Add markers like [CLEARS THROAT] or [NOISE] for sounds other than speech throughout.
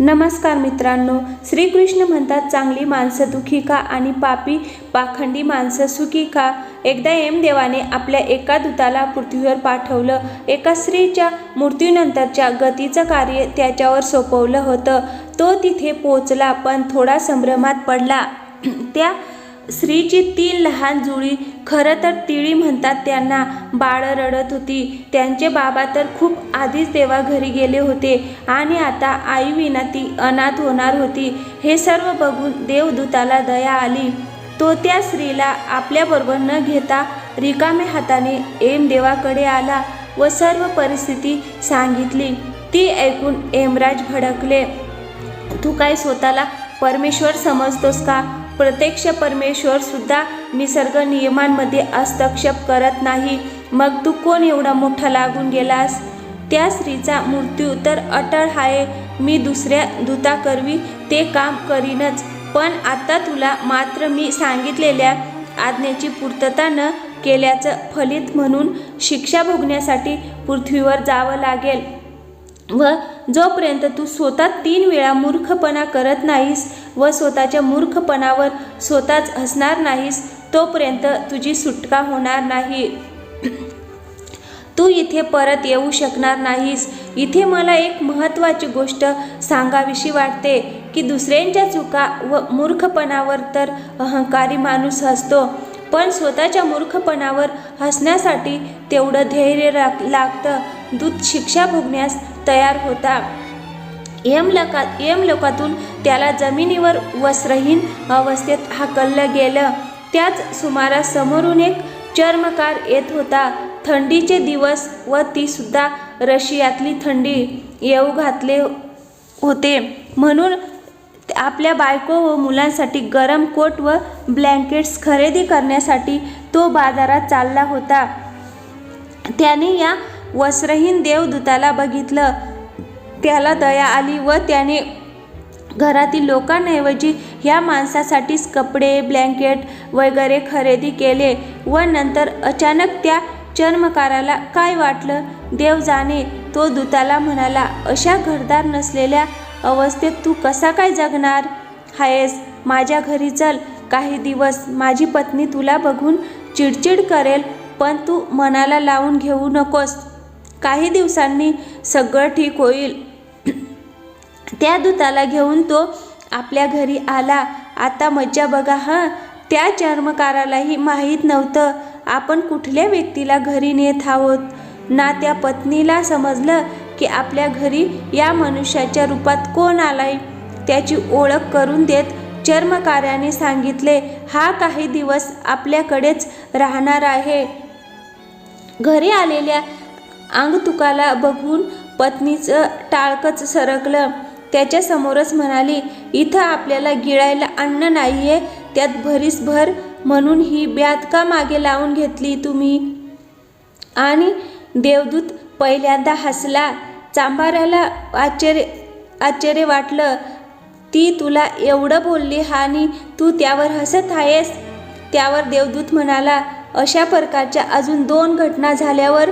नमस्कार मित्रांनो श्रीकृष्ण म्हणतात चांगली माणसं दुखी का आणि पापी पाखंडी माणसं सुखी का? एकदा एमदेवाने आपल्या एका दूताला पृथ्वीवर पाठवलं. एका स्त्रीच्या मृत्यूनंतरच्या गतीचं कार्य त्याच्यावर सोपवलं होतं. तो तिथे पोचला पण थोडा संभ्रमात पडला. [CLEARS THROAT] त्या स्त्रीची तीन लहान जुळी खरं तर तिळी म्हणतात त्यांना बाळं रडत होती. त्यांचे बाबा तर खूप आधीच देवाघरी गेले होते आणि आता आई विना ती अनाथ होणार होती. हे सर्व बघून देवदूताला दया आली. तो त्या स्त्रीला आपल्याबरोबर न घेता रिकाम्या हाताने एम देवाकडे आला व सर्व परिस्थिती सांगितली. ती ऐकून एमराज भडकले. तू काय स्वतःला परमेश्वर समजतोस का? प्रत्यक्ष परमेश्वर सुद्धा निसर्ग नियमांमध्ये हस्तक्षेप करत नाही. मग तू कोण एवढा मोठा लागून गेलास? त्या स्त्रीचा मृत्यू तर अटळ आहे. मी दुसऱ्या दूताकरवी ते काम करीनच. पण आता तुला मात्र मी सांगितलेल्या आज्ञेची पूर्तता न केल्याचं फलित म्हणून शिक्षा भोगण्यासाठी पृथ्वीवर जावं लागेल. व जोपर्यंत तू स्वतः तीन वेळा मूर्खपणा करत नाहीस व स्वतःच्या मूर्खपणावर स्वतःच हसणार नाहीस तोपर्यंत तुझी सुटका होणार नाही. तू इथे परत येऊ शकणार नाहीस. इथे मला एक महत्त्वाची गोष्ट सांगावीशी वाटते की दुसऱ्यांच्या चुका व मूर्खपणावर तर अहंकारी माणूस हसतो पण स्वतःच्या मूर्खपणावर हसण्यासाठी तेवढं धैर्य लाग लागतं. दूत शिक्षा भोगण्यास तयार होता. यमलका यमलोकातून त्याला जमिनीवर वस्त्रहीन अवस्थेत हाकललं गेलं. त्याच सुमारास समोरून एक चर्मकार येत होता. थंडीचे दिवस व ती सुद्धा रशियातली थंडी येऊ घातले होते. म्हणून आपल्या बायको व मुलांसाठी गरम कोट व ब्लँकेट्स खरेदी करण्यासाठी तो बाजारात चालला होता. त्याने या वस्त्रहीन देवदूताला बघितलं. त्याला दया आली व त्याने घरातील लोकांऐवजी ह्या माणसासाठीच कपडे ब्लँकेट वगैरे खरेदी केले व नंतर अचानक त्या चर्मकाराला काय वाटलं? देव जाणे तो दूताला म्हणाला अशा घरदार नसलेल्या अवस्थेत तू कसा काय जगणार? हायस माझ्या घरी चल काही दिवस माझी पत्नी तुला बघून चिडचिड करेल पण तू मनाला लावून घेऊ नकोस. काही दिवसांनी सगळं ठीक होईल. त्या दूताला घेऊन तो आपल्या घरी आला. आता मज्जा बघा हां? त्या चर्मकारालाही माहीत नव्हतं. आपण कुठल्या व्यक्तीला घरी नेत आहोत? ना त्या पत्नीला समजलं की आपल्या घरी या मनुष्याच्या रूपात कोण आलाय? त्याची ओळख करून देत चर्मकार्याने सांगितले हा काही दिवस आपल्याकडेच राहणार आहे. घरी आलेल्या अंगतुकाला बघून पत्नीचं टाळकच सरकलं. त्याच्यासमोरच म्हणाली इथं आपल्याला गिळायला अन्न नाही आहे त्यात भरीस भर म्हणून ही ब्यात का मागे लावून घेतली तुम्ही? आणि देवदूत पहिल्यांदा हसला. चांभाऱ्याला आश्चर्य आश्चर्य वाटलं. ती तुला एवढं बोलली आणि तू त्यावर हसत आहेस? त्यावर देवदूत म्हणाला अशा प्रकारच्या अजून दोन घटना झाल्यावर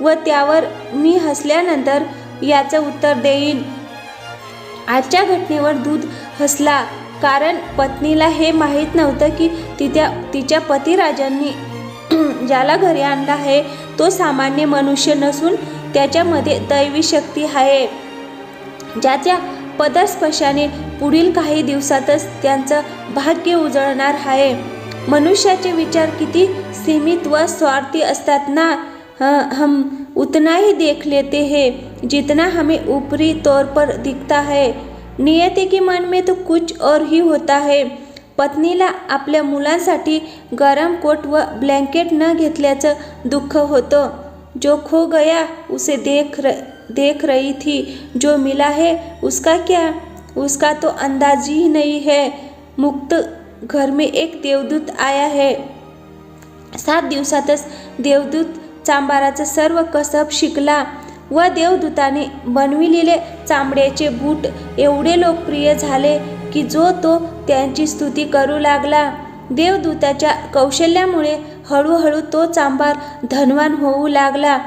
व त्यावर मी हसल्यानंतर याचं उत्तर देईन. आजच्या घटनेवर दूध हसला कारण पत्नीला हे माहीत नव्हतं की तिच्या तिच्या पतिराजांनी [CLEARS THROAT] ज्याला घरी आणला आहे तो सामान्य मनुष्य नसून त्याच्यामध्ये दैवी शक्ती आहे. ज्याच्या पदस्पर्शाने पुढील काही दिवसातच त्यांचं भाग्य उजळणार आहे. मनुष्याचे विचार किती सीमित व स्वार्थी असतात ना? हम उतना ही देख लेते हैं जितना हमें ऊपरी तौर पर दिखता है। नियति की मन में तो कुछ और ही होता है। पत्नीला आपल्या मुलांसाठी गरम कोट व ब्लँकेट न घेतल्याचं दुःख होतं। जो खो गया उसे देख र देख रही थी। जो मिला है उसका क्या? उसका तो अंदाज ही नहीं है। मुक्त घर में एक देवदूत आया है। सात दिवसातच देवदूत चांबाराचं सर्व कसब शिकला व देवदूताने बनविलेले चांबड्याचे बूट एवढे लोकप्रिय झाले की जो तो त्यांची स्तुती करू लागला. देवदूताच्या कौशल्यामुळे हळूहळू तो चांबार धनवान होऊ लागला.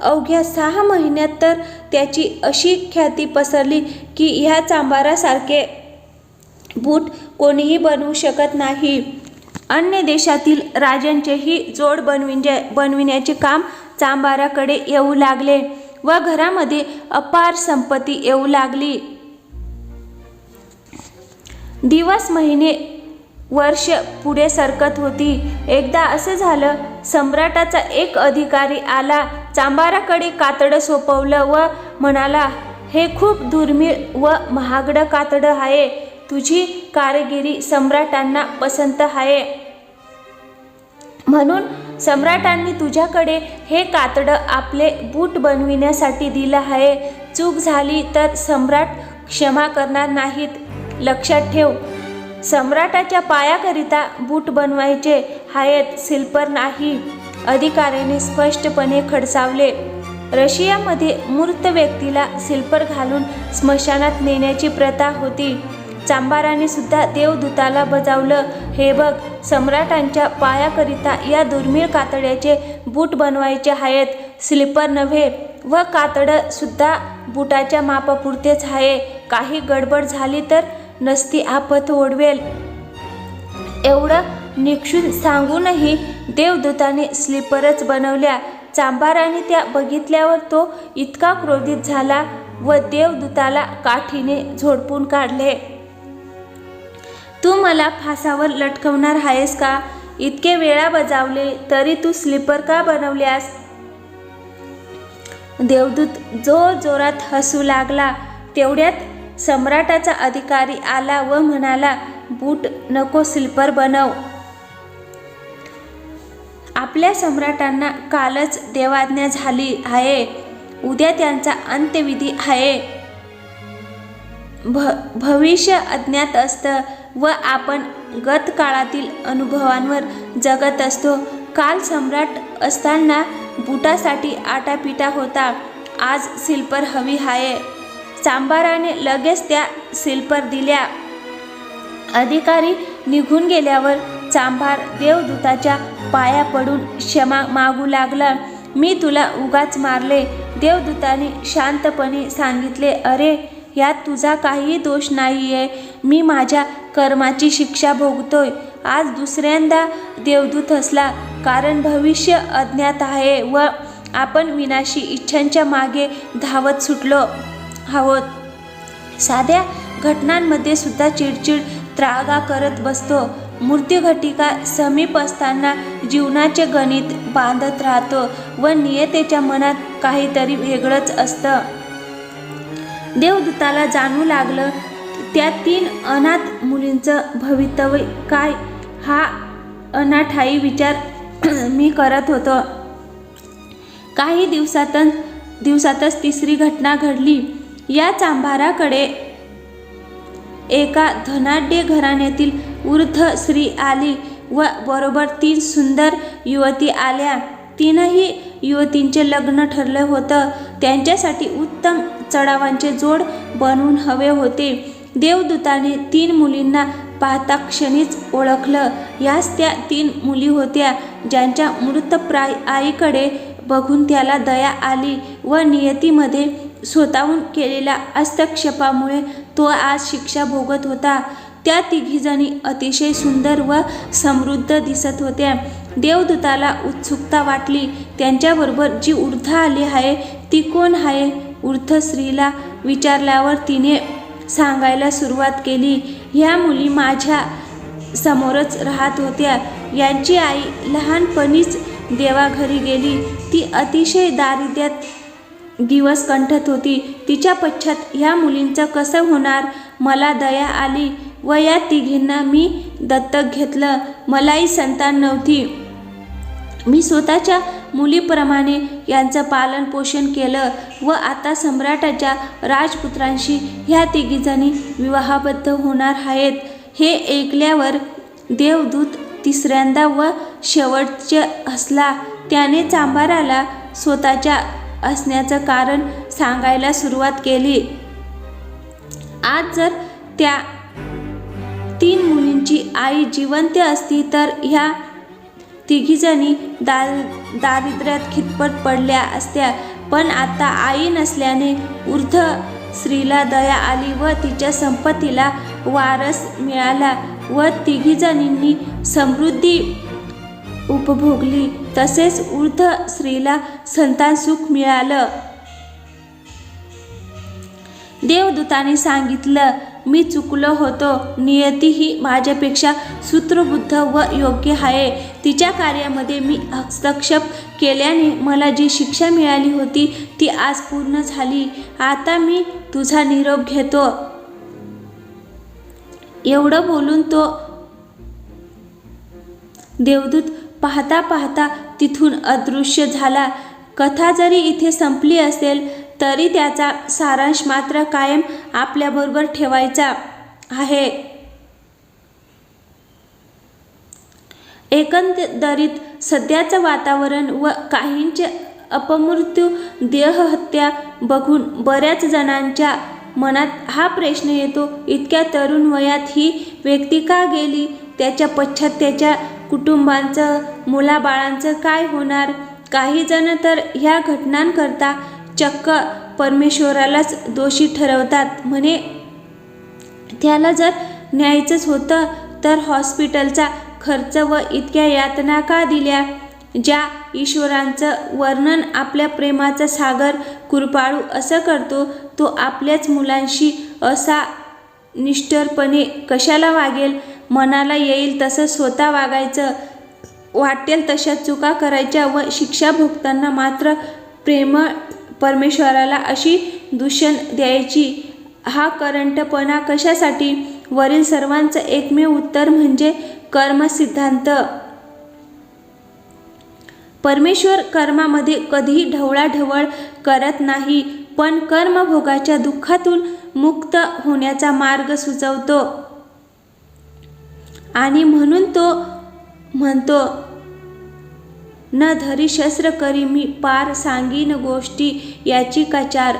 अवघ्या सहा महिन्यात तर त्याची अशी ख्याती पसरली की ह्या चांभारासारखे बूट कोणीही बनवू शकत नाही. अन्य देशातील राजांचेही जोड बनविजे बनविण्याचे काम चांभाराकडे येऊ लागले व घरामध्ये अपार संपत्ती येऊ लागली. दिवस महिने वर्ष पुढे सरकत होती. एकदा असं झालं सम्राटाचा एक अधिकारी आला चांबाराकडे कातडं सोपवलं व म्हणाला हे खूप दुर्मिळ व महागडं कातडं आहे. तुझी कारागिरी सम्राटांना पसंत आहे. म्हणून सम्राटांनी तुझ्याकडे हे कातडं आपले बूट बनविण्यासाठी दिलं आहे. चूक झाली तर सम्राट क्षमा करणार नाहीत. लक्षात ठेव सम्राटाच्या पायाकरिता बूट बनवायचे आहेत सिल्पर नाही अधिकाऱ्याने स्पष्टपणे खडसावले. रशियामध्ये मूर्त व्यक्तीला सिल्पर घालून स्मशानात नेण्याची प्रथा होती. चांबाराने सुद्धा देवदूताला बजावलं. हे बघ सम्राटांच्या पायाकरिता या दुर्मिळ कातड्याचे बूट बनवायचे आहेत. स्लिपर नव्हे व कातडं सुद्धा बुटाच्या मापापुरतेच आहे. काही गडबड झाली तर नसती आपत ओढवेल. एवढं निक्षून सांगूनही देवदूताने स्लीपरच बनवल्या. चांबाराने त्या बघितल्यावर तो इतका क्रोधित झाला व देवदूताला काठीने झोडपून काढले. तू मला फासावर लटकवणार आहेस का? इतके वेळा बजावले तरी तू स्लीपर का बनवल्यास? देवदूत जो जोरात हसू लागला तेवढ्यात सम्राटाचा अधिकारी आला व म्हणाला बूट नको स्लीपर बनव. आपल्या सम्राटांना कालच देवाज्ञा झाली आहे. उद्या त्यांचा अंत्यविधी आहे. भ भविष्य अज्ञात असतं. व आपण गत काळातील अनुभवांवर जगत असतो. काल सम्राट असताना बुटासाठी आटापिटा होता. आज सिल्पर हवी आहे चांबाराने लगेच त्या सिल्पर दिल्या. अधिकारी निघून गेल्यावर चांभार देवदूताच्या पाया पडून क्षमा मागू लागला. मी तुला उगाच मारले. देवदूताने शांतपणे सांगितले अरे यात तुझा काहीही दोष नाही आहे मी माझ्या कर्माची शिक्षा भोगतोय. आज दुसऱ्यांदा देवदूत असला कारण भविष्य अज्ञात आहे व आपण विनाशी इच्छांच्या मागे धावत सुटलो आहोत. साध्या घटनांमध्ये सुद्धा चिडचिड त्रागा करत बसतो. मृत्यूघटिका समीप असताना जीवनाचे गणित बांधत राहतो व नियतेच्या मनात काहीतरी वेगळंच असतं. देवदूताला जाणू लागलं त्या तीन अनाथ मुलींचं भवितव्य काय हा अनाठाई विचार [CLEARS THROAT] मी करत होतो. काही दिवसातच दिवसातच तिसरी घटना घडली. या चांभाराकडे एका धनाढ्य घराण्यातील वृद्ध स्त्री आली व बरोबर तीन सुंदर युवती आल्या. तीनही युवतींचे लग्न ठरलं होतं. त्यांच्यासाठी उत्तम चढावांचे जोड बनवून हवे होते. देवदूताने तीन मुलींना पाहता क्षणीच ओळखलं. याच त्या तीन मुली होत्या ज्यांच्या मृतप्राय आईकडे बघून त्याला दया आली व नियतीमध्ये स्वतःहून केलेल्या हस्तक्षेपामुळे तो आज शिक्षा भोगत होता. त्या तिघीजणी अतिशय सुंदर व समृद्ध दिसत होत्या. देवदूताला उत्सुकता वाटली. त्यांच्याबरोबर जी ऊर्ध आली आहे ती कोण आहे? ऊर्ध स्त्रीला विचारल्यावर तिने सांगायला सुरुवात केली. ह्या मुली माझ्या समोरच राहत होत्या. यांची आई लहानपणीच देवाघरी गेली. ती अतिशय दारिद्र्यात दिवस कंठत होती. तिच्या पश्चात ह्या मुलींचं कसं होणार? मला दया आली व या तिघींना मी दत्तक घेतलं. मलाही संतान नव्हती. मी स्वतःच्या मुलीप्रमाणे यांचं पालन पोषण केलं व आता सम्राटाच्या राजपुत्रांशी ह्या तिघीजणी विवाहबद्ध होणार आहेत. हे ऐकल्यावर देवदूत तिसऱ्यांदा व शेवटचे हसला. त्याने चांभाराला स्वतःच्या असण्याचं कारण सांगायला सुरुवात केली. आज जर त्या तीन मुलींची आई जिवंत असती तर ह्या तिघीजणी दार दारिद्र्यात खितपत पडल्या असत्या. पण आता आई नसल्याने वृद्ध स्त्रीला दया आली व तिच्या संपत्तीला वारस मिळाला व तिघीजणींनी समृद्धी उपभोगली. तसेच वृद्ध स्त्रीला संतान सुख मिळालं. देवदूताने सांगितलं मी चुकलो होतो. नियती ही माझ्यापेक्षा सूत्रबुद्ध व योग्य आहे. तिच्या कार्यामध्ये मी हस्तक्षेप केल्याने मला जी शिक्षा मिळाली होती ती आज पूर्ण झाली. आता मी तुझा निरोप घेतो. एवढं बोलून तो देवदूत पाहता पाहता तिथून अदृश्य झाला. कथा जरी इथे संपली असेल तरी त्याचा सारांश मात्र कायम आपल्याबरोबर ठेवायचा आहे. एकंदरीत सध्याचं वातावरण व काहींचे अपमृत्यू देहहत्या बघून बऱ्याच जणांच्या मनात हा प्रश्न येतो इतक्या तरुण वयात ही व्यक्ती का गेली? त्याच्या पश्चात त्याच्या कुटुंबांचं मुलाबाळांचं काय होणार? काही जण तर ह्या घटनांकरता चक्क परमेश्वरालाच दोषी ठरवतात. म्हणे त्याला जर न्यायचंच होतं तर हॉस्पिटलचा खर्च व इतक्या यातना का दिल्या? ज्या ईश्वरांचं वर्णन आपल्या प्रेमाचा सागर कृपाळू असं करतो तो आपल्याच मुलांशी असा निष्ठरपणे कशाला वागेल? मनाला येईल तसं स्वतः वागायचं. वाटेल तशा चुका करायच्या व शिक्षा भोगताना मात्र प्रेम परमेश्वराला अशी दूषण द्यायची. हा करंटपणा कशासाठी? वरील सर्वांचं एकमेव उत्तर म्हणजे कर्मसिद्धांत. परमेश्वर कर्मामध्ये कधीही ढवळाढवळ करत नाही पण कर्मभोगाच्या दुःखातून मुक्त होण्याचा मार्ग सुचवतो. आणि म्हणून तो म्हणतो न धरी शस्त्र करी मी पार सांगीन गोष्टी याची कचार.